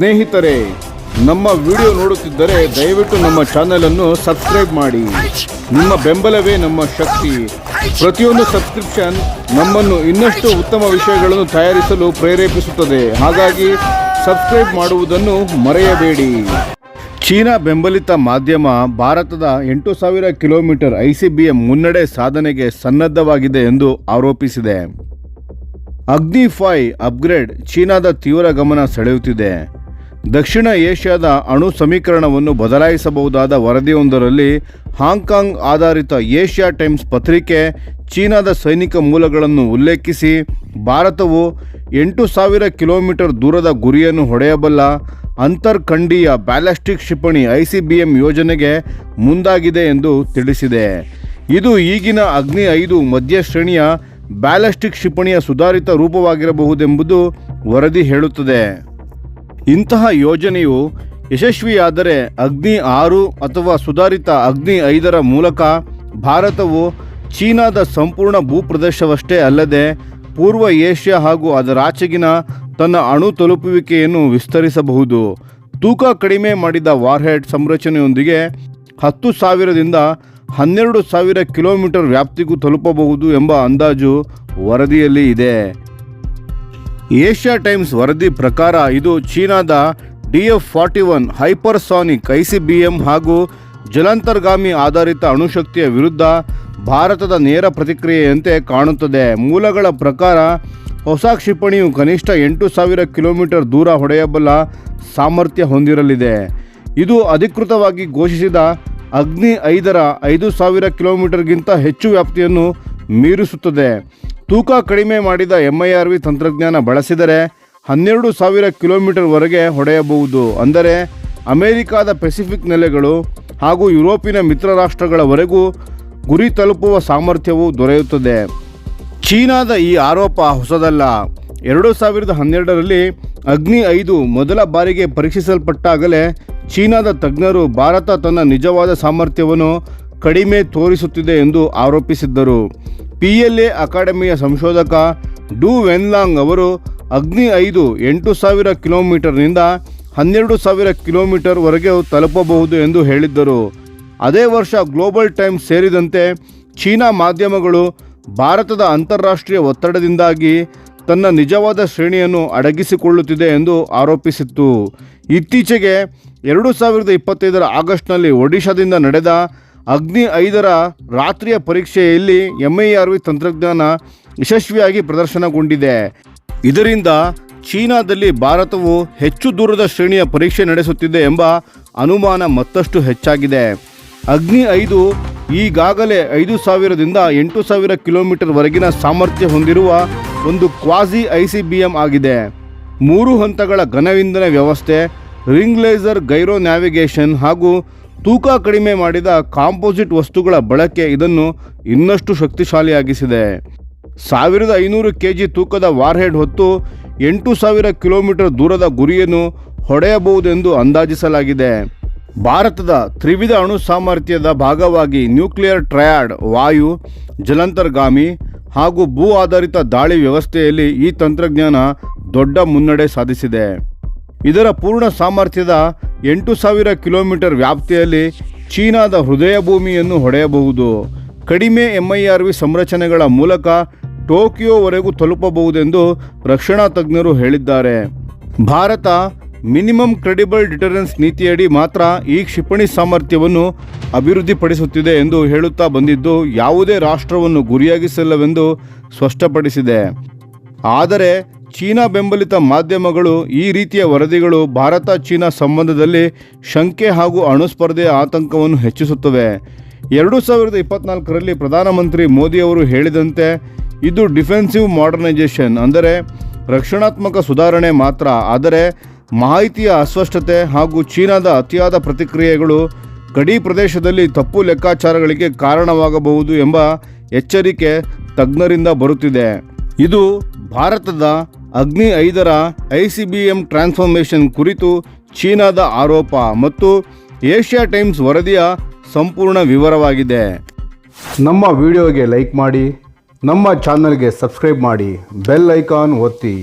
ಸ್ನೇಹಿತರೆ, ನಮ್ಮ ವಿಡಿಯೋ ನೋಡುತ್ತಿದ್ದರೆ ದಯವಿಟ್ಟು ನಮ್ಮ ಚಾನೆಲ್ ಅನ್ನು ಸಬ್ಸ್ಕ್ರೈಬ್ ಮಾಡಿ. ನಿಮ್ಮ ಬೆಂಬಲವೇ ನಮ್ಮ ಶಕ್ತಿ. ಪ್ರತಿಯೊಂದು ಸಬ್ಸ್ಕ್ರಿಪ್ಷನ್ ನಮ್ಮನ್ನು ಇನ್ನಷ್ಟು ಉತ್ತಮ ವಿಷಯಗಳನ್ನು ತಯಾರಿಸಲು ಪ್ರೇರೇಪಿಸುತ್ತದೆ. ಹಾಗಾಗಿ ಸಬ್ಸ್ಕ್ರೈಬ್ ಮಾಡುವುದನ್ನು ಮರೆಯಬೇಡಿ. ಚೀನಾ ಬೆಂಬಲಿತ ಮಾಧ್ಯಮ ಭಾರತದ ಎಂಟು ಸಾವಿರ ಕಿಲೋಮೀಟರ್ ಐಸಿಬಿಎಂ ಮುನ್ನಡೆ ಸಾಧನೆಗೆ ಸನ್ನದ್ಧವಾಗಿದೆ ಎಂದು ಆರೋಪಿಸಿದೆ. ಅಗ್ನಿ ಫೈ ಅಪ್ಗ್ರೇಡ್ ಚೀನಾದ ತೀವ್ರ ಗಮನ ಸೆಳೆಯುತ್ತಿದೆ. ದಕ್ಷಿಣ ಏಷ್ಯಾದ ಅಣು ಸಮೀಕರಣವನ್ನು ಬದಲಾಯಿಸಬಹುದಾದ ವರದಿಯೊಂದರಲ್ಲಿ ಹಾಂಗ್ಕಾಂಗ್ ಆಧಾರಿತ ಏಷ್ಯಾ ಟೈಮ್ಸ್ ಪತ್ರಿಕೆ ಚೀನಾದ ಸೈನಿಕ ಮೂಲಗಳನ್ನು ಉಲ್ಲೇಖಿಸಿ, ಭಾರತವು ಎಂಟು ಸಾವಿರ ಕಿಲೋಮೀಟರ್ ದೂರದ ಗುರಿಯನ್ನು ಹೊಡೆಯಬಲ್ಲ ಅಂತರ್ಖಂಡೀಯ ಬ್ಯಾಲಿಸ್ಟಿಕ್ ಕ್ಷಿಪಣಿ ಐಸಿಬಿಎಂ ಯೋಜನೆಗೆ ಮುಂದಾಗಿದೆ ಎಂದು ತಿಳಿಸಿದೆ. ಇದು ಈಗಿನ ಅಗ್ನಿ ಐದು ಮಧ್ಯ ಶ್ರೇಣಿಯ ಬ್ಯಾಲಿಸ್ಟಿಕ್ ಕ್ಷಿಪಣಿಯ ಸುಧಾರಿತ ರೂಪವಾಗಿರಬಹುದೆಂಬುದು ವರದಿ ಹೇಳುತ್ತದೆ. ಇಂತಹ ಯೋಜನೆಯು ಯಶಸ್ವಿಯಾದರೆ ಅಗ್ನಿ ಆರು ಅಥವಾ ಸುಧಾರಿತ ಅಗ್ನಿ ಐದರ ಮೂಲಕ ಭಾರತವು ಚೀನಾದ ಸಂಪೂರ್ಣ ಭೂಪ್ರದೇಶವಷ್ಟೇ ಅಲ್ಲದೆ ಪೂರ್ವ ಏಷ್ಯಾ ಹಾಗೂ ಅದರಾಚೆಗಿನ ತನ್ನ ಅಣು ತಲುಪುವಿಕೆಯನ್ನು ವಿಸ್ತರಿಸಬಹುದು. ತೂಕ ಕಡಿಮೆ ಮಾಡಿದ ವಾರ್ಹೆಡ್ ಸಂರಚನೆಯೊಂದಿಗೆ ಹತ್ತು ಸಾವಿರದಿಂದ ಹನ್ನೆರಡು ಸಾವಿರ ಕಿಲೋಮೀಟರ್ ವ್ಯಾಪ್ತಿಗೂ ತಲುಪಬಹುದು ಎಂಬ ಅಂದಾಜು ವರದಿಯಲ್ಲಿ ಇದೆ. ಏಷ್ಯಾ ಟೈಮ್ಸ್ ವರದಿ ಪ್ರಕಾರ ಇದು ಚೀನಾದ D F forty one hypersonic ICBM ಹಾಗೂ ಜಲಾಂತರ್ಗಾಮಿ ಆಧಾರಿತ ಅಣುಶಕ್ತಿಯ ವಿರುದ್ಧ ಭಾರತದ ನೇರ ಪ್ರತಿಕ್ರಿಯೆಯಂತೆ ಕಾಣುತ್ತದೆ. ಮೂಲಗಳ ಪ್ರಕಾರ ಹೊಸ ಕ್ಷಿಪಣಿಯು ಕನಿಷ್ಠ ಎಂಟು ಸಾವಿರ ಕಿಲೋಮೀಟರ್ ದೂರ ಹೊಡೆಯಬಲ್ಲ ಸಾಮರ್ಥ್ಯ ಹೊಂದಿರಲಿದೆ. ಇದು ಅಧಿಕೃತವಾಗಿ ಘೋಷಿಸಿದ ಅಗ್ನಿ ಐದರ ಐದು ಸಾವಿರ ಕಿಲೋಮೀಟರ್ಗಿಂತ ಹೆಚ್ಚು ವ್ಯಾಪ್ತಿಯನ್ನು ಮೀರಿಸುತ್ತದೆ. ತೂಕ ಕಡಿಮೆ ಮಾಡಿದ ಎಂಐಆರ್ವಿ ತಂತ್ರಜ್ಞಾನ ಬಳಸಿದರೆ ಹನ್ನೆರಡು ಸಾವಿರ ಕಿಲೋಮೀಟರ್ವರೆಗೆ ಹೊಡೆಯಬಹುದು. ಅಂದರೆ ಅಮೆರಿಕಾದ ಪೆಸಿಫಿಕ್ ನೆಲೆಗಳು ಹಾಗೂ ಯುರೋಪಿನ ಮಿತ್ರ ರಾಷ್ಟ್ರಗಳವರೆಗೂ ಗುರಿ ತಲುಪುವ ಸಾಮರ್ಥ್ಯವು ದೊರೆಯುತ್ತದೆ. ಚೀನಾದ ಈ ಆರೋಪ ಹೊಸದಲ್ಲ. ಎರಡು ಸಾವಿರದ ಹನ್ನೆರಡರಲ್ಲಿ ಅಗ್ನಿ ಐದು ಮೊದಲ ಬಾರಿಗೆ ಪರೀಕ್ಷಿಸಲ್ಪಟ್ಟಾಗಲೇ ಚೀನಾದ ತಜ್ಞರು ಭಾರತ ತನ್ನ ನಿಜವಾದ ಸಾಮರ್ಥ್ಯವನ್ನು ಕಡಿಮೆ ತೋರಿಸುತ್ತಿದೆ ಎಂದು ಆರೋಪಿಸಿದ್ದರು. ಪಿ ಎಲ್ ಎ ಅಕಾಡೆಮಿಯ ಸಂಶೋಧಕ ಡು ವೆನ್ಲಾಂಗ್ ಅವರು ಅಗ್ನಿ ಐದು ಎಂಟು ಸಾವಿರ ಕಿಲೋಮೀಟರ್ನಿಂದ ಹನ್ನೆರಡು ಸಾವಿರ ಕಿಲೋಮೀಟರ್ವರೆಗೆ ತಲುಪಬಹುದು ಎಂದು ಹೇಳಿದ್ದರು. ಅದೇ ವರ್ಷ ಗ್ಲೋಬಲ್ ಟೈಮ್ಸ್ ಸೇರಿದಂತೆ ಚೀನಾ ಮಾಧ್ಯಮಗಳು ಭಾರತದ ಅಂತಾರಾಷ್ಟ್ರೀಯ ಒತ್ತಡದಿಂದಾಗಿ ತನ್ನ ನಿಜವಾದ ಶ್ರೇಣಿಯನ್ನು ಅಡಗಿಸಿಕೊಳ್ಳುತ್ತಿದೆ ಎಂದು ಆರೋಪಿಸಿತ್ತು. ಇತ್ತೀಚೆಗೆ ಎರಡು ಸಾವಿರದ ಇಪ್ಪತ್ತೈದರ ಆಗಸ್ಟ್ನಲ್ಲಿ ಒಡಿಶಾದಿಂದ ನಡೆದ ಅಗ್ನಿ ಐದರ ರಾತ್ರಿಯ ಪರೀಕ್ಷೆಯಲ್ಲಿ ಎಂಐಆರ್ವಿ ತಂತ್ರಜ್ಞಾನ ಯಶಸ್ವಿಯಾಗಿ ಪ್ರದರ್ಶನಗೊಂಡಿದೆ. ಇದರಿಂದ ಚೀನಾದಲ್ಲಿ ಭಾರತವು ಹೆಚ್ಚು ದೂರದ ಶ್ರೇಣಿಯ ಪರೀಕ್ಷೆ ನಡೆಸುತ್ತಿದೆ ಎಂಬ ಅನುಮಾನ ಮತ್ತಷ್ಟು ಹೆಚ್ಚಾಗಿದೆ. ಅಗ್ನಿ ಐದು ಈಗಾಗಲೇ ಐದು ಸಾವಿರದಿಂದ ಎಂಟು ಸಾವಿರ ಕಿಲೋಮೀಟರ್ ವರೆಗಿನ ಸಾಮರ್ಥ್ಯ ಹೊಂದಿರುವ ಒಂದು ಕ್ವಾಸಿ ಐಸಿಬಿಎಂ ಆಗಿದೆ. ಮೂರು ಹಂತಗಳ ಘನವಿಂಧನ ವ್ಯವಸ್ಥೆ, ರಿಂಗ್ ಲೇಸರ್ ಗೈರೋ ನ್ಯಾವಿಗೇಷನ್ ಹಾಗೂ ತೂಕ ಕಡಿಮೆ ಮಾಡಿದ ಕಾಂಪೋಸಿಟ್ ವಸ್ತುಗಳ ಬಳಕೆ ಇದನ್ನು ಇನ್ನಷ್ಟು ಶಕ್ತಿಶಾಲಿಯಾಗಿಸಿದೆ. ಸಾವಿರದ ಐನೂರು ಕೆ ಜಿ ತೂಕದ ವಾರ್ಹೆಡ್ ಹೊತ್ತು ಎಂಟು ಸಾವಿರ ಕಿಲೋಮೀಟರ್ ದೂರದ ಗುರಿಯನ್ನು ಹೊಡೆಯಬಹುದೆಂದು ಅಂದಾಜಿಸಲಾಗಿದೆ. ಭಾರತದ ತ್ರಿವಿಧ ಅಣು ಸಾಮರ್ಥ್ಯದ ಭಾಗವಾಗಿ ನ್ಯೂಕ್ಲಿಯರ್ ಟ್ರಯಾಡ್, ವಾಯು, ಜಲಾಂತರ್ಗಾಮಿ ಹಾಗೂ ಭೂ ಆಧಾರಿತ ದಾಳಿ ವ್ಯವಸ್ಥೆಯಲ್ಲಿ ಈ ತಂತ್ರಜ್ಞಾನ ದೊಡ್ಡ ಮುನ್ನಡೆ ಸಾಧಿಸಿದೆ. ಇದರ ಪೂರ್ಣ ಸಾಮರ್ಥ್ಯದ ಎಂಟು ಸಾವಿರ ಕಿಲೋಮೀಟರ್ ವ್ಯಾಪ್ತಿಯಲ್ಲಿ ಚೀನಾದ ಹೃದಯ ಭೂಮಿಯನ್ನು ಹೊಡೆಯಬಹುದು. ಕಡಿಮೆ ಎಂಐಆರ್ವಿ ಸಂರಚನೆಗಳ ಮೂಲಕ ಟೋಕಿಯೋವರೆಗೂ ತಲುಪಬಹುದೆಂದು ರಕ್ಷಣಾ ತಜ್ಞರು ಹೇಳಿದ್ದಾರೆ. ಭಾರತ ಮಿನಿಮಮ್ ಕ್ರೆಡಿಬಲ್ ಡಿಟರೆನ್ಸ್ ನೀತಿಯಡಿ ಮಾತ್ರ ಈ ಕ್ಷಿಪಣಿ ಸಾಮರ್ಥ್ಯವನ್ನು ಅಭಿವೃದ್ಧಿಪಡಿಸುತ್ತಿದೆ ಎಂದು ಹೇಳುತ್ತಾ ಬಂದಿದ್ದು, ಯಾವುದೇ ರಾಷ್ಟ್ರವನ್ನು ಗುರಿಯಾಗಿಸಲ್ಲವೆಂದು ಸ್ಪಷ್ಟಪಡಿಸಿದೆ. ಆದರೆ ಚೀನಾ ಬೆಂಬಲಿತ ಮಾಧ್ಯಮಗಳು ಈ ರೀತಿಯ ವರದಿಗಳು ಭಾರತ ಚೀನಾ ಸಂಬಂಧದಲ್ಲಿ ಶಂಕೆ ಹಾಗೂ ಅಣುಸ್ಪರ್ಧೆಯ ಆತಂಕವನ್ನು ಹೆಚ್ಚಿಸುತ್ತವೆ. ಎರಡು ಸಾವಿರದ ಇಪ್ಪತ್ನಾಲ್ಕರಲ್ಲಿ ಪ್ರಧಾನಮಂತ್ರಿ ಮೋದಿಯವರು ಹೇಳಿದಂತೆ ಇದು ಡಿಫೆನ್ಸಿವ್ ಮಾಡರ್ನೈಸೇಷನ್, ಅಂದರೆ ರಕ್ಷಣಾತ್ಮಕ ಸುಧಾರಣೆ ಮಾತ್ರ. ಆದರೆ ಮಾಹಿತಿಯ ಅಸ್ಪಷ್ಟತೆ ಹಾಗೂ ಚೀನಾದ ಅತಿಯಾದ ಪ್ರತಿಕ್ರಿಯೆಗಳು ಗಡಿ ಪ್ರದೇಶದಲ್ಲಿ ತಪ್ಪು ಲೆಕ್ಕಾಚಾರಗಳಿಗೆ ಕಾರಣವಾಗಬಹುದು ಎಂಬ ಎಚ್ಚರಿಕೆ ತಜ್ಞರಿಂದ ಬರುತ್ತಿದೆ. ಇದು ಭಾರತದ ಅಗ್ನಿ ಐದರ ಐಸಿಬಿಎಂ ಟ್ರಾನ್ಸ್ಫಾರ್ಮೇಷನ್ ಕುರಿತು ಚೀನಾದ ಆರೋಪ ಮತ್ತು ಏಷ್ಯಾ ಟೈಮ್ಸ್ ವರದಿಯ ಸಂಪೂರ್ಣ ವಿವರವಾಗಿದೆ. ನಮ್ಮ ವಿಡಿಯೋಗೆ ಲೈಕ್ ಮಾಡಿ, ನಮ್ಮ ಚಾನಲ್ಗೆ ಸಬ್ಸ್ಕ್ರೈಬ್ ಮಾಡಿ, ಬೆಲ್ ಐಕಾನ್ ಒತ್ತಿ.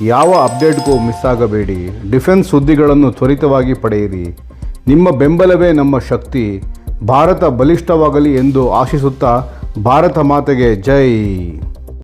ಯಾವ ಅಪ್ಡೇಟ್ಗೂ ಮಿಸ್ ಆಗಬೇಡಿ. ಡಿಫೆನ್ಸ್ ಸುದ್ದಿಗಳನ್ನು ತ್ವರಿತವಾಗಿ ಪಡೆಯಿರಿ. ನಿಮ್ಮ ಬೆಂಬಲವೇ ನಮ್ಮ ಶಕ್ತಿ. ಭಾರತ ಬಲಿಷ್ಠವಾಗಲಿ ಎಂದು ಆಶಿಸುತ್ತಾ, ಭಾರತ ಮಾತೆಗೆ ಜೈ.